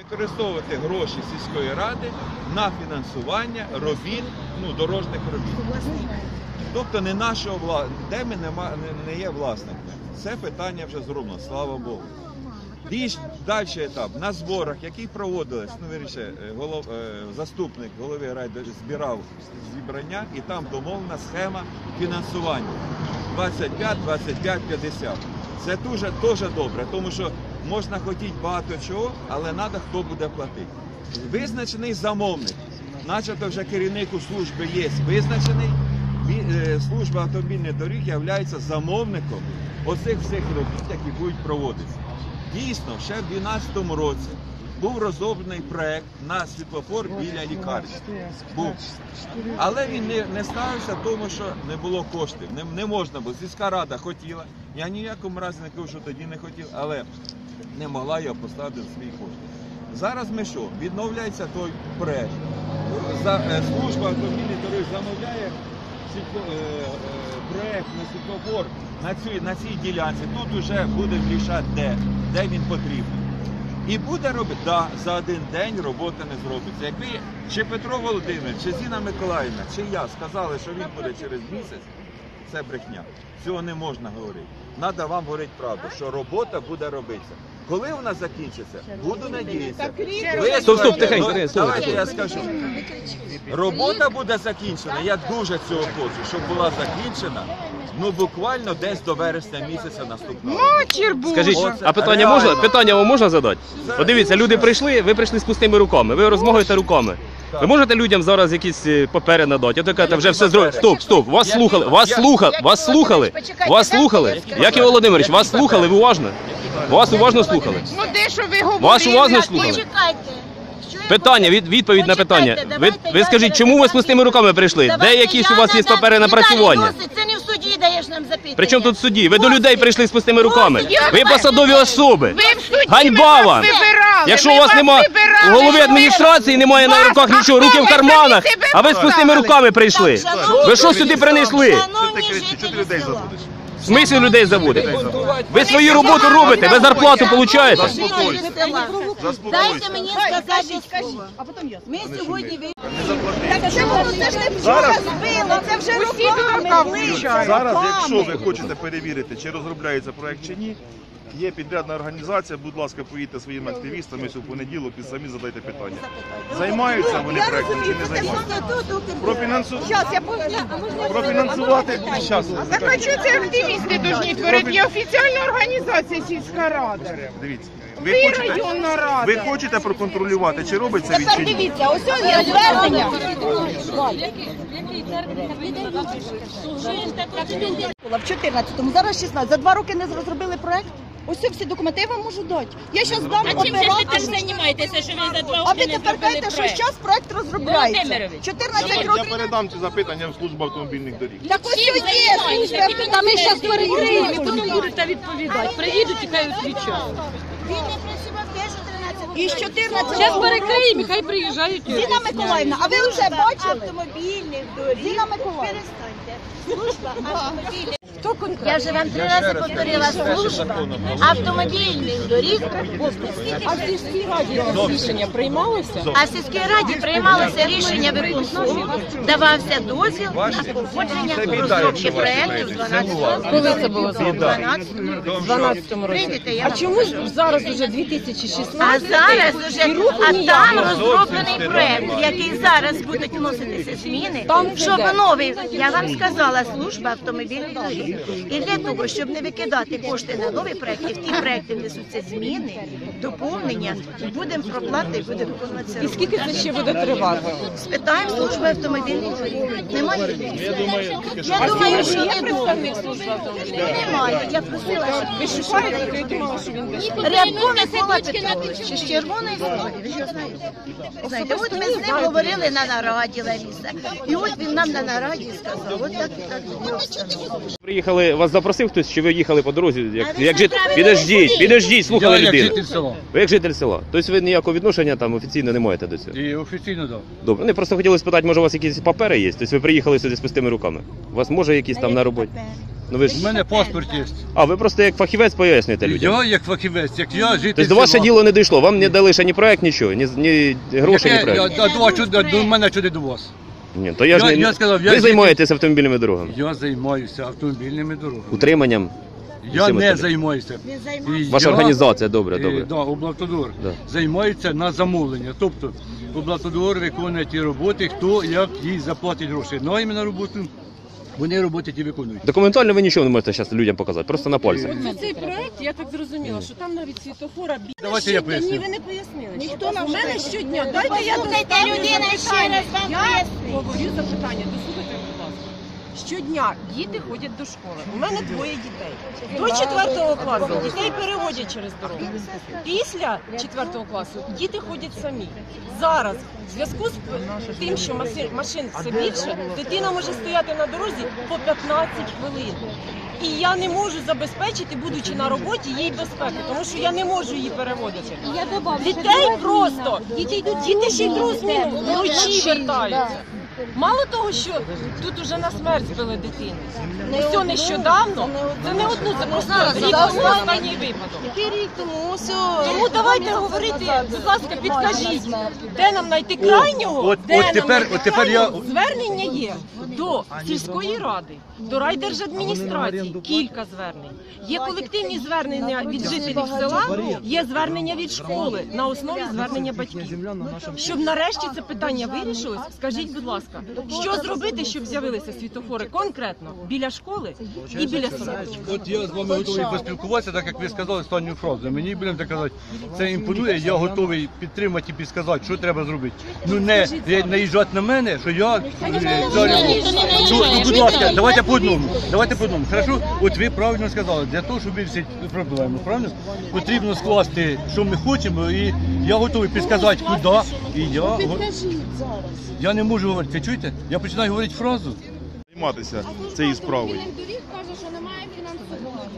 Використовувати гроші сільської ради на фінансування робіт, ну, дорожніх робіт. Тобто не нашого вла... де ми нема... не, не є власниками. Це питання вже зроблено, слава Богу. Більш далі етап на зборах, які проводились, ну вірніше, е, голов... е, заступник голови райду збирав зібрання, і там домовлена схема фінансування 25, 25, 50. Це дуже теж добре, тому що можна хотіти багато чого, але треба хто буде платити. Визначений замовник, начебто вже керівник у служби є визначений. Е, Служба автомобільних доріг є замовником оцих всіх робіт, які будуть проводитися. Дійсно, ще в 2012 році був розроблений проект на світлофор біля лікарні. Був. Але він не, не ставився, тому що не було коштів. Не, не можна було. Сільська рада хотіла. Я ні в якому разі не кажу, що тоді не хотів, але не могла його поставити за свої кошти. Зараз ми що? Відновляється той проект. За, е, служба автомобільних доріг замовляє е, е, проект на світлофор на цій, на цій ділянці. Тут вже буде рішати де, де він потрібен. І буде робити, да, за один день робота не зробиться. Якби чи Петро Володимирович, чи Зіна Миколаївна, чи я сказали, що він буде через місяць, це брехня. Цього не можна говорити. Треба вам говорити правду, що робота буде робитися. Коли вона закінчиться, буду надіятися. Ви Стоп, стоп, тихенько, Ну, тихенько, Давайте я скажу. Робота буде закінчена. Я дуже цього хочу, щоб була закінчена. Ну буквально десь до вересня місяця наступного. року. Скажіть, Оце а питання реально. можна? Питання вам можна задати? Подивіться, люди прийшли, ви прийшли з пустими руками, ви розмахуєте руками. Ви можете людям зараз якісь е, папери надати? Я кажете, вже все зробили. Стоп, стоп, вас Я- слухали, вас слухали, вас слухали, вас слухали. Яків Володимирович, вас слухали, ви уважно? Вас уважно слухали. Ну де що ви говорили? Вас уважно слухали. Почекайте. Питання, від, відповідь на Почекайте, питання. Ви, давайте ви я скажіть, чому ви з пустими руками прийшли? Де Давайте якісь я у вас є надам. папери Віталій, напрацювання? досить, Це не в суді даєш нам запитання. Причому тут в суді? Ви до людей прийшли з пустими руками. Ви посадові особи. Ви в суді Ганьба ми вам! вас вибирали. Якщо у вас нема у голови адміністрації, немає на руках нічого, руки в карманах, а ви з пустими руками прийшли. Ви що сюди принесли? шановні жителі села. В смислі людей заводите? Ви свою роботу робите, ви зарплату получаєте? Дайте мені сказати слово. Ми сьогодні ви... Так це воно це ж не вчора збило, це вже Усі роками. Зараз, якщо ви хочете перевірити, чи розробляється проект чи ні, є підрядна організація, будь ласка, поїдьте своїми активістами у понеділок і самі задайте питання. Займаються вони проектом чи не займаються? Профінансу... Профінансувати зараз. Так а що це активісти должні творити? Є офіціальна організація сільська рада. Дивіться. Ви Ви хочете, ви хочете проконтролювати, чи робиться він Тепер дивіться, ось ось є звернення. була в 14-му, зараз 16. За два роки не розробили проект. Ось всі документи я вам можу дати. Я зараз дам А чим же ви оператор. займаєтеся, що ви за два А роки ви не тепер зробили кажете, що проект? зараз проект розробляється. Володимирович. 14 Я років. передам ці запитання в службу автомобільних доріг. Так ось Чим є займаєтеся? служба. Тільки Та ми зараз перевіримо. потім будете відповідати. Приїдуть і кажуть відчас. Він не працював теж у 13 І з 14 Зараз перекриємо, і хай приїжджають. і Зіна Миколаївна, а ви вже бачили? автомобільних доріг. Зіна Миколаївна. Перестаньте. Служба автомобільних Я вже вам три Я рази повторила служба автомобільних доріг. А в сільській раді рішення приймалося? А в сільській раді приймалося рішення виконкому, давався дозвіл на біда, розробки з Це 12 була. Коли це було зроблено? 12 В 12-му році. Я А чому ж зараз уже 2016? А зараз уже а там розроблений проект, в який зараз будуть вноситися зміни, щоб новий, я вам сказала, служба автомобільних доріг. І для того, щоб не викидати кошти на нові проекти, в ті проекти внесуться зміни, доповнення, і будемо проплати, і буде виконуватися. І скільки це ще буде тривати? Спитаємо служби автомобільних доріг. Немає? Я думаю, що є представник служби автомобільних доріг. Немає. Я просила, щоб Ви шукаєте, я думала, що він десь. Рябко Микола Петрович, чи з червоної ви що знаєте? Знаєте, от ми з ним говорили на нараді Лариса, і от він нам на нараді сказав, от так і так. Так. приїхали, вас запросив хтось, чи ви їхали по дорозі? Як, ви як жит... направили Підождіть, підождіть, слухали Я як людину. житель села. Ви як житель села. Тобто ви ніякого відношення там офіційно не маєте до цього. І офіційно дав. Добре. Вони просто хотіли спитати, може у вас якісь папери є? Тобто ви приїхали сюди з пустими руками. У вас може якісь там на роботі? Ну ви У ж. мене паспорт є. А, ви просто як фахівець пояснюєте людям. Я як фахівець, як я житель Тобто до вас ще села. діло не дійшло, вам не дали ще ні проект, нічого, ні, ні грошей, ні Яке- проект. я- а до, чуди- до мене чуди до вас. Ні, то я ж Я- не... я сказав, я ви займаєтесь займаєтеся автомобільними дорогами, Я займаюся автомобільними дорогами. утриманням. Я не остальним. займаюся. Він. Ваша я, організація, добре, е, добре. Да, облавтодор. Да. Займається на замовлення. Тобто облавтодор виконує ті роботи, хто як їй заплатить гроші. Ну а іменно роботу вони роботи ті виконують. Документально ви нічого не можете зараз людям показати, просто на пальцях. Це цей проект, я так зрозуміла, що там навіть світофора бі- Давайте я Ні, ви не пояснили. Ніхто нам мене щодня, дайте я Слухайте, людина ще запитання. раз вам Я пояснить. говорю запитання, дослухайте. Щодня діти ходять до школи. У мене двоє дітей. До четвертого класу дітей переводять через дорогу. Після четвертого класу діти ходять самі. Зараз, в зв'язку з тим, що маси- машин все більше, дитина може стояти на дорозі по 15 хвилин. І я не можу забезпечити, будучи на роботі, їй безпеку, тому що я не можу її переводити. Дітей просто діти ще й зміну вночі вертаються. Мало того, що тут уже на смерть збили дитину. Ось нещодавно, це не одну, це просто рік тому останній випадок. Рік тому все. Тому давайте говорити, будь ласка, підкажіть, де нам знайти крайнього, от- де от нам тепер- знайти от тепер я- крайнього? звернення є до сільської ради, до райдержадміністрації, кілька звернень. Є колективні звернення від жителів села, є звернення від школи на основі звернення батьків. Щоб нарешті це питання вирішилось, скажіть, будь ласка, що зробити, щоб з'явилися світофори конкретно біля школи і біля садочку? От я з вами готовий поспілкуватися, так як ви сказали останню фразу. Мені будемо так казати, це імпонує, я готовий підтримати і підсказати, що треба зробити. Ну не наїжджати на мене, що я е, ну, ну, будь ласка, давайте по одному. Давайте по одному. Хорошо, от ви правильно сказали, для того, щоб вирішити проблему, правильно? Потрібно скласти, що ми хочемо, і я готовий підсказати, куди. І я, я не можу говорити. Чуєте? Я починаю говорити фразу. Займатися цією справою.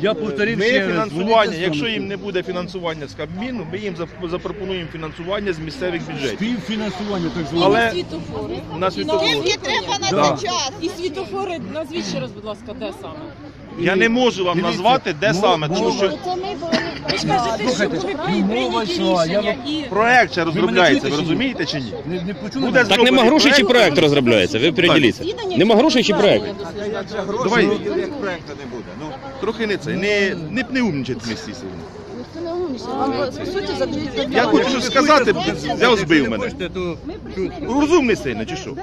Я повторив Ми ще раз. фінансування, якщо їм не буде фінансування з Кабміну, ми їм зап- запропонуємо фінансування з місцевих бюджетів. Співфінансування так зване. Але Світофори. на світофор. треба на Да. час. І світофори, назвіть ще раз, будь ласка, де саме? Я не можу вам Дивіться, назвати, де мова- саме, тому що Ви ж кажете, що Слухайте, ви ну, мова прийняті йшла, я рішення і проект ще розробляється, ви розумієте чи ні? Не, не почули? Мене? Так нема грошей чи проект. розробляється? Ви приділіться. Нема грошей чи проект? Давай. Як проекту не буде. Ну, Трохи не це, не, не, не умнічать місці сьогодні. По суті, за Я хочу щось сказати, взяв збив мене. Розумний сильно, чи що?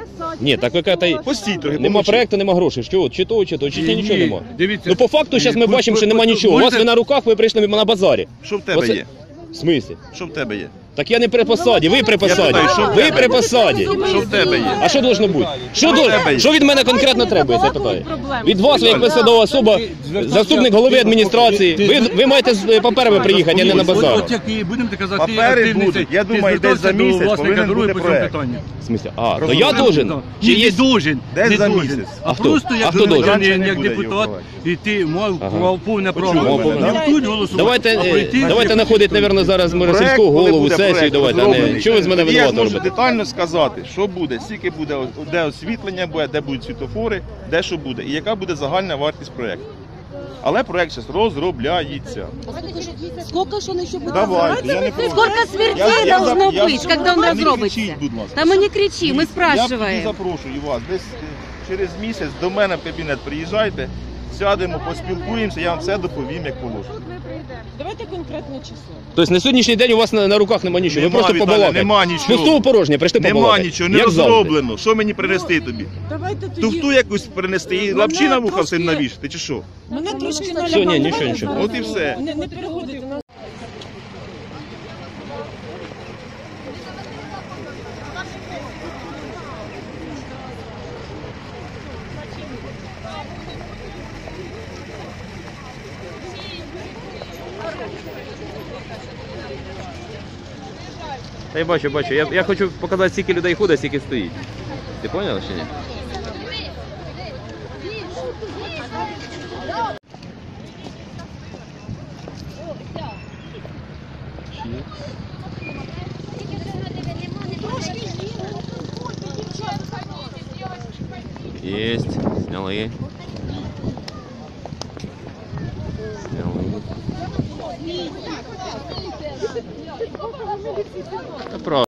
Ні, так ви кажете, Постій трохи, нема помовчи. проекту, нема грошей. Що, чи то, чи то, чи Ні, нічого нема. дивіться. Ну по факту зараз ми бачимо, що нема нічого. У вас ви на руках, ви прийшли на базарі. Що в тебе Оце- є? В смислі? Що в тебе є? Так я не при посаді, ви при посаді. Ви при посаді. Що в тебе є? А що должно бути? Що, до- що від мене конкретно треба, я це питаю? Від вас, ви як посадова особа, заступник голови адміністрації. Ви, ви маєте з паперами приїхати, а не на базар. от як і будемо так казати, Папери активний будуть. цей, Я ти думаю, десь за звертався до місяць власника повинен дороги бути по цьому проект. питанню. В смислі? А, то я должен? Чи Ні, не должен. Десь не за должен. місяць. А, А хто? просто А як хто должен? громадянин, Не як буде депутат, його і ти мав Ага. повне право. Не голосувати, Давайте, а е, прийти. давайте знаходити, мабуть, зараз може Проект, коли голову, буде сесію, проект давайте, а не розроблений, чого ви з мене тоді Я винувати зможу робите? детально сказати, що буде, скільки буде, де освітлення буде, де будуть світофори, де що буде, і яка буде загальна вартість проекту. Але проект зараз розробляється. Сколько ж он еще будет? Давайте, я не проти. Сколько Я- смертей я должно за- я- быть, когда он Не разробится? кричіть, будь ласка. Да мы не кричим, мы Я тоді спрашиваем. запрошую вас. Десь е, через місяць до мене в кабінет приїжджайте, сядемо, поспілкуємося, я вам все доповім, як положено. давайте конкретне число. Тобто на сьогоднішній день у вас на, на руках нема нічого, ви просто побалакаєте. нема нічого. Пустого порожня, прийшли Нема побалакати. нічого, не Як завжди. розроблено. Що мені принести тобі? Давайте тоді. Туфту якусь принести і лапчі на вуха всім навішати, чи що? Мене трошки Все, ні, нічого, нічого. От і все. Не, не переходите Та я бачу, бачу. Я я хочу показати, скільки людей ходить, скільки стоїть. Ти поняла чи ні? Есть, сняли. Сняли. Tá pronto.